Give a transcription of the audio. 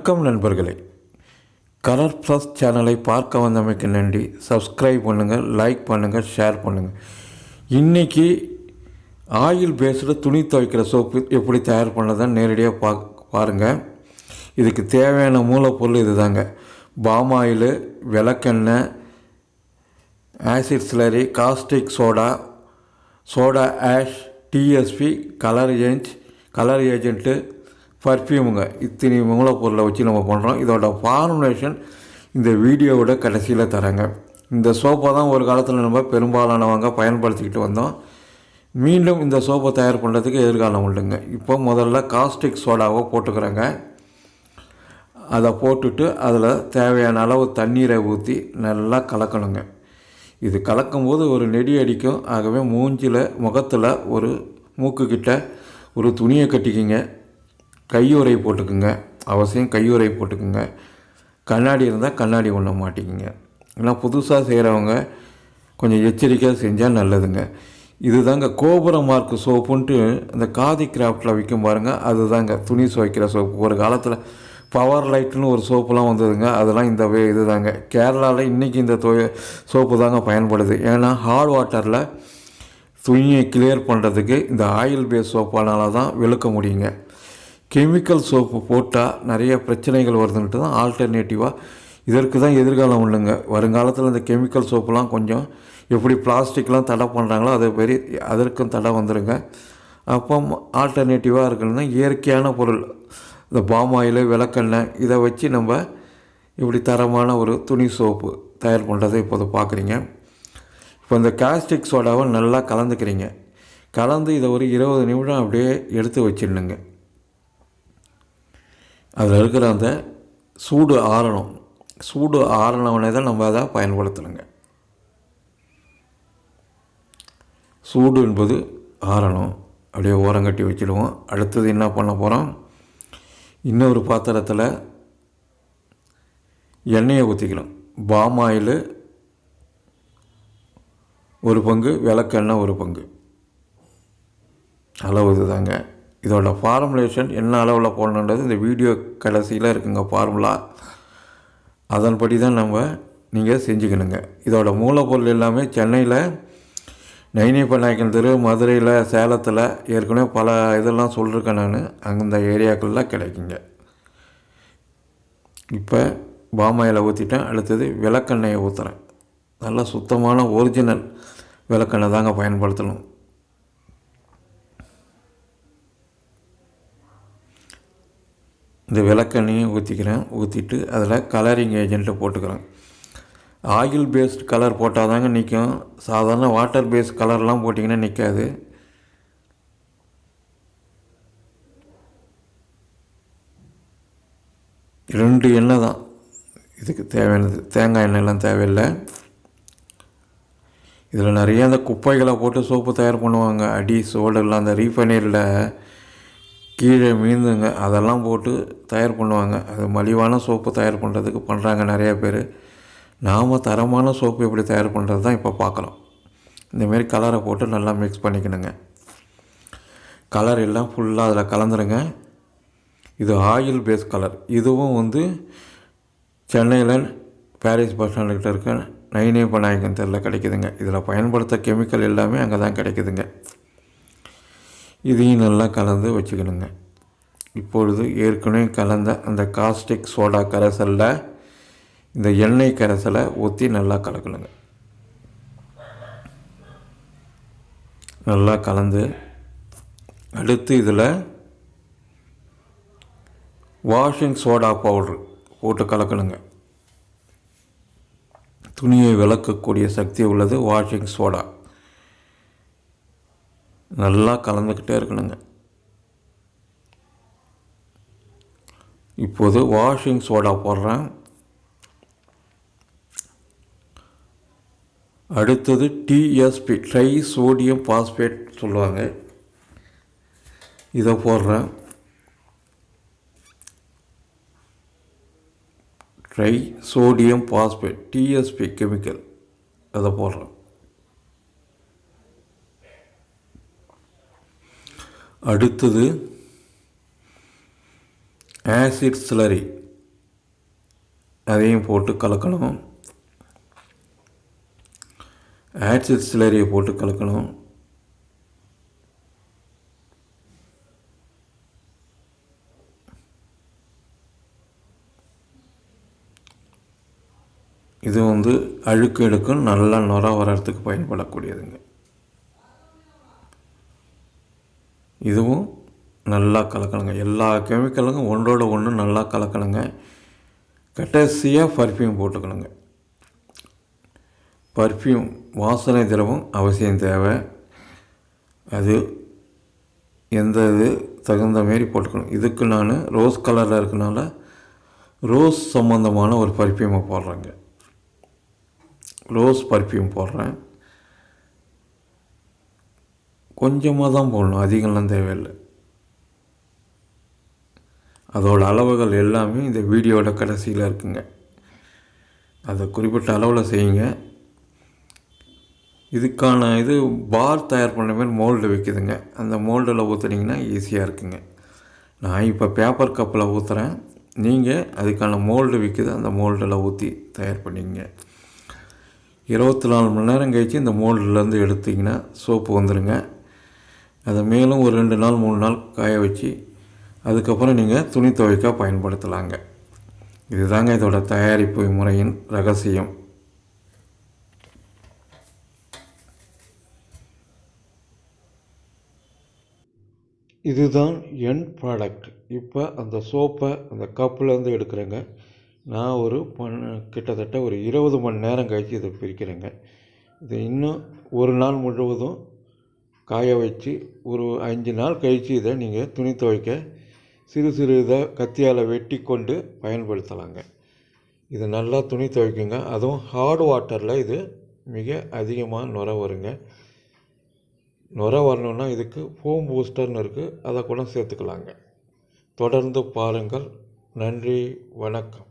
வணக்கம் நண்பர்களே. Colour plus சேனலை பார்க்க வந்தமைக்கு நன்றி. சப்ஸ்கிரைப் பண்ணுங்கள் லைக் பண்ணுங்கள் ஷேர் பண்ணுங்கள் இன்றைக்கி ஆயில் பேஸ்டு துணி துவைக்கிற சோப்பு எப்படி தயார் பண்ணதான் நேரடியாக பா பாருங்கள் இதுக்கு தேவையான மூலப்பொருள் இது தாங்க பாம் ஆயிலு விளக்கெண்ணெய் acid slurry caustic soda soda ash TSP colour henge colour agent பர்ஃப்யூமுங்க. இத்தனை மூலப்பொருளை வச்சு நம்ம பண்ணுறோம் இதோட ஃபார்முலேஷன் இந்த வீடியோவோட கடைசியில் தரேங்க. இந்த சோப்பை தான் ஒரு காலத்தில் நம்ம பெரும்பாலானவங்க பயன்படுத்திக்கிட்டு வந்தோம். மீண்டும் இந்த சோப்பை தயார் பண்ணுறதுக்கு எதிர்காலம் உண்டுங்க. இப்போ முதல்ல காஸ்டிக் சோடாவை போட்டுக்கிறேங்க. அதை போட்டுட்டு அதில் தேவையான அளவு தண்ணீரை ஊற்றி நல்லா கலக்கணுங்க. இது கலக்கும்போது ஒரு நெடி அடிக்கும். ஆகவே மூஞ்சில் முகத்தில் ஒரு மூக்குக்கிட்ட ஒரு துணியை கட்டிக்கிங்க. கையுறை போட்டுக்குங்க. அவசியம் கையுறை போட்டுக்குங்க. கண்ணாடி இருந்தால் கண்ணாடி ஒன்று மாட்டிக்குங்க. ஏன்னா புதுசாக செய்கிறவங்க கொஞ்சம் எச்சரிக்கையாக செஞ்சால் நல்லதுங்க. இதுதாங்க கோபுர மார்க் சோப்புன்ட்டு இந்த காதி கிராஃப்டில் விற்கும் பாருங்கள் அதுதாங்க துணி துவைக்கிற சோப்பு. ஒரு காலத்தில் பவர் லைட்னு ஒரு சோப்புலாம் வந்ததுங்க. அதெல்லாம் இந்த வே இது தாங்க கேரளாவில் இன்றைக்கி இந்த தொ சோப்பு தாங்க பயன்படுது. ஏன்னா ஹாட் வாட்டரில் துணியை கிளியர் பண்ணுறதுக்கு இந்த ஆயில் பேஸ் சோப்பானால தான் வெளுக்க முடியுங்க. கெமிக்கல் சோப்பு போட்டால் நிறைய பிரச்சனைகள் வருதுன்ட்டு தான் ஆல்டர்னேட்டிவாக இதற்கு தான் எதிர்காலம் உள்ளுங்க வருங்காலத்தில் இந்த கெமிக்கல் சோப்புலாம் கொஞ்சம் எப்படி பிளாஸ்டிக்லாம் தடை பண்ணுறாங்களோ அது பெரிய அதற்கும் தடை வந்துடுங்க அப்போ ஆல்டர்னேட்டிவாக இருக்கணும்னா இயற்கையான பொருள் இந்த பாம் ஆயில் விளக்கெண்ணெய் இதை வச்சு நம்ம இப்படி தரமான ஒரு துணி சோப்பு தயார் பண்ணுறதை இப்போது பார்க்குறீங்க. இப்போ இந்த காஸ்டிக் சோடாவை நல்லா கலந்துக்கிறீங்க. கலந்து இதை ஒரு இருபது நிமிடம் அப்படியே எடுத்து வச்சிடணுங்க. அதில் இருக்கிற அந்த சூடு ஆறணும். சூடு ஆறினவனே தான் நம்ம அதை பயன்படுத்தணுங்க. சூடு என்பது ஆறணும். அப்படியே ஓரங்கட்டி வச்சுடுவோம். அடுத்தது என்ன பண்ண போகிறோம் இன்னொரு பாத்திரத்தில் எண்ணெயை ஊற்றிக்கணும் பாம் ஆயில் ஒரு பங்கு விளக்கெண்ணெய் ஒரு பங்கு. அளவு இதுதாங்க. இதோட ஃபார்முலேஷன் என்ன அளவில் போடணுன்றது இந்த வீடியோ கடைசியில் இருக்குங்க ஃபார்முலா அதன்படி தான் நம்ம நீங்கள் செஞ்சுக்கணுங்க. இதோட மூலப்பொருள் எல்லாமே சென்னையில் நைனிப்ப நாயக்கன் தெரு மதுரையில் சேலத்தில் ஏற்கனவே பல இதெல்லாம் சொல்லியிருக்கேன் நான். அந்த ஏரியாக்களில் கிடைக்குங்க. இப்போ பாமாயில் ஊற்றிட்டேன் அடுத்தது விளக்கெண்ணெயை ஊற்றுறேன் நல்லா சுத்தமான ஒரிஜினல் விளக்கெண்ணெய் தாங்க பயன்படுத்தணும். இந்த விளக்கெண்ணையும் ஊற்றிக்கிறேன் ஊற்றிட்டு அதில் கலரிங் ஏஜென்ட்டை போட்டுக்கிறேன். ஆயில் பேஸ்ட் கலர் போட்டால் தாங்க நிற்கும் சாதாரண வாட்டர் பேஸ்ட் கலர்லாம் போட்டிங்கன்னா நிற்காது ரெண்டு எண்ணெய் தான். இதுக்கு தேவையானது. தேங்காய் எண்ணெய்லாம் தேவையில்லை. இதில் நிறைய அந்த குப்பைகளை போட்டு சோப்பு தயார் பண்ணுவாங்க. அடி சோடெல்லாம் அந்த ரீஃபைனரியில் கீழே மீந்துங்க அதெல்லாம் போட்டு தயார் பண்ணுவாங்க. அது மலிவான சோப்பு தயார் பண்ணுறதுக்கு பண்ணுறாங்க நிறையா பேர். நாம் தரமான சோப்பு எப்படி தயார் பண்ணுறது தான் இப்போ பார்க்கலாம் இந்தமாரி கலரை போட்டு நல்லா மிக்ஸ் பண்ணிக்கணுங்க. கலர் எல்லாம் ஃபுல்லாக அதில் கலந்துருங்க. இது ஆயில் பேஸ் கலர் இதுவும் வந்து சென்னையில் பாரிஸ் பஸ் ஸ்டாண்டுக்கிட்ட இருக்க நைனே பநாயகன் தெருவில் கிடைக்குதுங்க. இதில் பயன்படுத்த கெமிக்கல் எல்லாமே அங்கே தான் கிடைக்குதுங்க. இதையும் நல்லா கலந்து வச்சுக்கணுங்க. இப்பொழுது ஏற்கனவே கலந்த அந்த காஸ்டிக் சோடா கரைசலில் இந்த எண்ணெய் கரைசலை ஊற்றி நல்லா கலக்கணுங்க. நல்லா கலந்து அடுத்து இதில் வாஷிங் சோடா பவுட்ரு போட்டு கலக்கணுங்க. துணியை விளக்கக்கூடிய சக்தி உள்ளது வாஷிங் சோடா நல்லா கலந்துக்கிட்டே இருக்கணுங்க. இப்போது வாஷிங் சோடா போடுறேன். அடுத்தது டிஎஸ்பி ட்ரை சோடியம் பாஸ்பேட் சொல்லுவாங்க. இதை போடுறேன். Tri sodium phosphate TSP chemical அதை போடுறேன். அடுத்தது ஆசிட் ஸ்லரி அதையும் போட்டு கலக்கணும். ஆசிட் சிலரியை போட்டு கலக்கணும். இது வந்து அழுக்கு எடுக்கும் நல்லா நுர வரத்துக்கு பயன்படக்கூடியதுங்க. இதுவும் நல்லா கலக்கணுங்க. எல்லா கெமிக்கலுங்க ஒன்றோட ஒன்று நல்லா கலக்கணுங்க. கடைசியாக பர்ஃப்யூம் போட்டுக்கணுங்க. பர்ஃப்யூம் வாசனை திரவம் அவசியம் தேவை. அது எந்த இது தகுந்த மாரி போட்டுக்கணும். இதுக்கு நான் ரோஸ் கலரில் இருக்கனால ரோஸ் சம்மந்தமான ஒரு பர்ஃப்யூமை போடுறேங்க. ரோஸ் பர்ஃப்யூம் போடுறேன். கொஞ்சமாக தான் போடணும். அதிகம்லாம் தேவையில்லை. அதோட அளவுகள் எல்லாமே இந்த வீடியோட கடைசியில் இருக்குங்க. அதை குறிப்பிட்ட அளவில் செய்யுங்க. இதுக்கான இது பார் தயார் பண்ண மாதிரி மோல்டு வைக்குதுங்க. அந்த மோல்டில் ஊற்றுனீங்கன்னா ஈஸியாக இருக்குங்க. நான் இப்போ பேப்பர் கப்பில் ஊற்றுறேன் நீங்கள் அதுக்கான மோல்டு விற்கிது அந்த மோல்டில் ஊற்றி தயார் பண்ணிங்க இருபத்தி நாலு மணி நேரம் கழித்து இந்த மோல்டுலேருந்து எடுத்திங்கன்னா சோப்பு வந்துடுங்க அதை மேலும் ஒரு ரெண்டு நாள் மூணு நாள் காய வச்சு அதுக்கப்புறம் நீங்கள் துணி துவைக்க பயன்படுத்தலாங்க. இதுதாங்க இதோட தயாரிப்பு முறையின் ரகசியம். இதுதான் என் ப்ராடக்ட் இப்போ அந்த சோப்பை அந்த கப்புலேருந்து எடுக்கிறேங்க. நான் ஒரு பன் கிட்டத்தட்ட ஒரு இருபது மணி நேரம் கழித்து இதை பிரிக்கிறேங்க. இது இன்னும் ஒரு நாள் முழுவதும் காய வச்சு ஒரு அஞ்சு நாள் கழித்து இதை நீங்கள் துணி துவைக்க சிறு சிறு இதை கத்தியால் வெட்டி கொண்டு பயன்படுத்தலாங்க. இது நல்லா துணி துவைக்குங்க. அதுவும் ஹார்ட் வாட்டரில் இது மிக அதிகமாக நுர வருங்க. நுர வரணுன்னா இதுக்கு ஃபோம் பூஸ்டர்னு இருக்குது அதை கூட சேர்த்துக்கலாங்க. தொடர்ந்து பாருங்கள். நன்றி. வணக்கம்.